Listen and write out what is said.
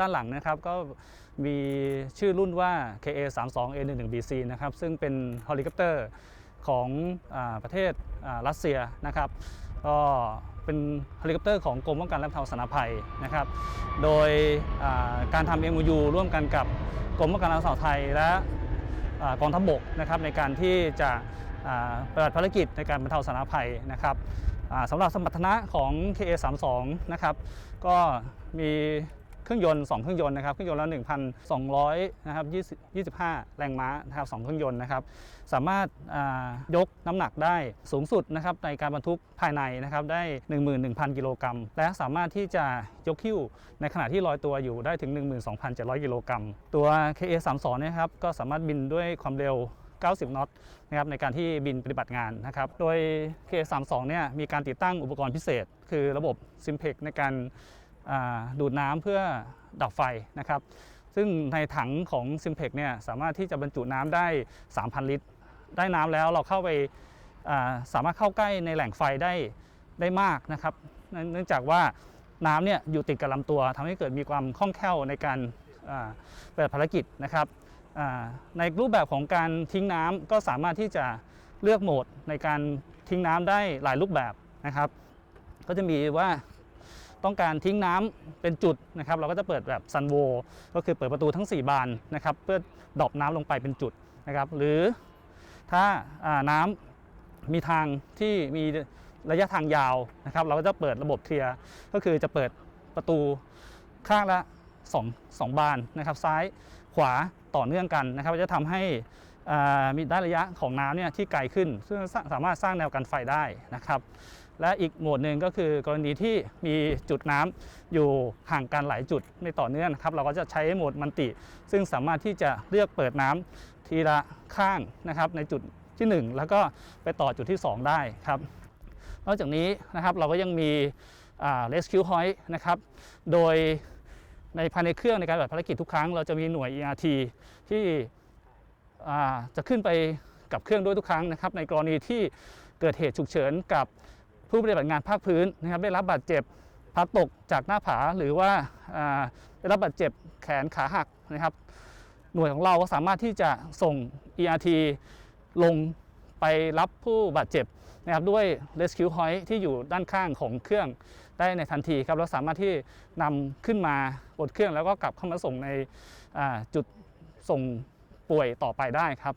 ด้านหลังนะครับก็มีชื่อรุ่นว่า KA 3 2 A 1 1 BC นะครับซึ่งเป็นเฮลิคอปเตอร์ของอประเทศรัสเซียนะครับก็เป็นเฮลิคอปเตอร์ของกรมป้องกันและบรรเทาสาธารณภัยนะครับ โดยการทำ MOU ร่วมกันกับกรมป้องกันและบรรเทาไทยและกองทัพบกนะครับในการที่จะปฏิบัติภารกิจในการบรรเทาสาธารณภัยนะครับสำหรับสมรรถนะของ KA32 นะครับก็มี เครื่องยนต์ 2 เครื่องยนต์นะครับเครื่องยนต์ละ1,200นะครับ25 แรงม้านะครับ2เครื่องยนต์นะครับสามารถยกน้ำหนักได้สูงสุดนะครับในการบรรทุกภายในนะครับได้ 11,000 กิโลกรัมและสามารถที่จะยกคิ้วในขณะที่ลอยตัวอยู่ได้ถึง 12,700 กิโลกรัมตัว KA32 เนี่ยครับก็สามารถบินด้วยความเร็ว90 น็อตนะครับในการที่บินปฏิบัติงานนะครับ โดย K32 เนี่ยมีการติดตั้งอุปกรณ์พิเศษ คือระบบ s i m p e x ในการ ดูดน้ำเพื่อดับไฟนะครับ ซึ่งในถังของ Simplex เนี่ยสามารถที่จะบรรจุน้ำได้ 3,000 ลิตร ได้น้ำแล้วเราเข้าไปาสามารถเข้าใกล้ในแหล่งไฟได้ได้มากนะครับ เนื่องจากว่าน้ำเนี่ยอยู่ติดกับลำตัวทำให้เกิดมีความคล่องแคล่วในการปฏิบัติภารกิจนะครับในรูปแบบของการทิ้งน้ำก็สามารถที่จะเลือกโหมดในการทิ้งน้ำได้หลายรูปแบบนะครับ ก็จะมีว่า ต้องการทิ้งน้ำเป็นจุดนะครับ เราก็จะเปิดแบบซันโวก็คือเปิดประตูทั้ง 4 บานนะครับ เพื่อดรอปน้ำลงไปเป็นจุดนะครับ หรือถ้าาน้ำมีทางที่มีระยะทางยาวนะครับ เราก็จะเปิดระบบเคลียร์ก็คือจะเปิดประตูข้างละ2 2บานนะครับ ซ้ายขวาต่อเนื่องกันนะครับ จะทำให้มีได้ระยะของน้ำเนี่ยที่ไกลขึ้น ซึ่งสามารถสร้างแนวกันไฟได้นะครับ และอีกโหมดหนึ่งก็คือกรณีที่มีจุดน้ำอยู่ห่างกันหลายจุดไม่ต่อเนื่องนะครับ เราก็จะใช้โหมดมันติ ซึ่งสามารถที่จะเลือกเปิดน้ำทีละข้างนะครับในจุดที่ 1 แล้วก็ไปต่อจุดที่ 2 ได้ครับนอกจากนี้นะครับเราก็ยังมี rescue point นะครับโดยในภายในเครื่องในการปฏิบัติภารกิจทุกครั้งเราจะมีหน่วย ERT ที่จะขึ้นไปกับเครื่องด้วยทุกครั้งนะครับในกรณีที่เกิดเหตุฉุกเฉินกับ ผู้ปฏิบัติงานภาคพื้นนะครับ ได้รับบาดเจ็บพลัดตกจากหน้าผาหรือว่าได้รับบาดเจ็บแขนขาหักนะครับ หน่วยของเราก็สามารถที่จะส่ง ERT ลงไปรับผู้บาดเจ็บนะครับด้วย Rescue Point ที่อยู่ด้านข้างของเครื่องได้ในทันทีครับแล้วสามารถที่นำขึ้นมาบนเครื่องแล้วก็กลับเข้ามาส่งในจุดส่งป่วยต่อไปได้ครับ